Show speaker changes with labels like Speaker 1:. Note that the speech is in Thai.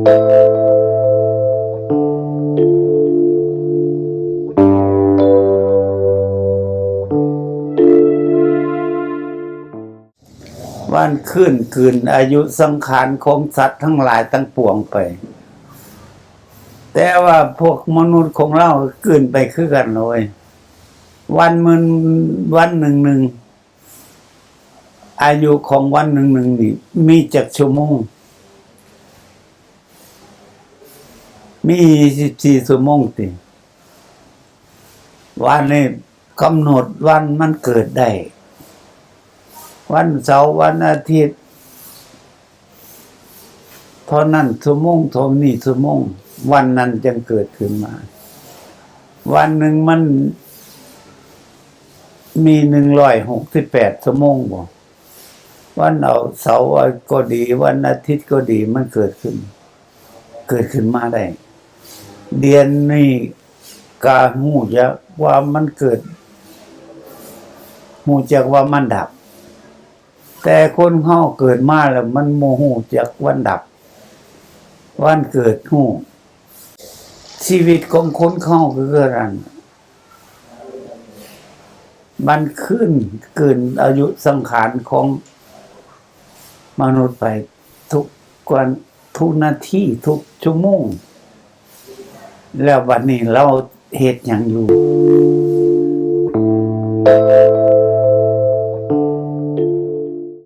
Speaker 1: วันขึ้นคืนอายุสังขารของสัตว์ทั้งหลายทั้งปวงไป แต่ว่าพวกมนุษย์ของเรากืนไปคือกันเลย วันมันวันหนึ่งหนึ่งอายุของวันหนึ่งหนึ่งนี่มีจักชั่วโมง มีสิบสี่ชั่วโมงติวันนี้กำหนดวันมันเกิดได้ วันเสาร์วันอาทิตย์เท่านั้นชั่วโมงท่านี้ชั่วโมงวันนั้นจึงเกิดขึ้นมา วันหนึ่งมัน มีหนึ่งร้อยหกสิบแปดชั่วโมงบ่วันเอาเสาร์ก็ดี วันอาทิตย์ก็ดีมันเกิดขึ้น เกิดขึ้นมาได้ เดือนนี้กาหูจักว่ามันเกิดหูจักว่ามันดับ แต่คนเฮาเกิดมาแล้วมันโมโหจากวันดับ วันเกิดหูชีวิตของคนเข้าคือกัน มันขึ้นเกินอายุสังขารของมนุษย์ไปทุกวันทุกนาทีทุกชั่วโมง แล้ววันนี้เราเหตุอย่างอยู่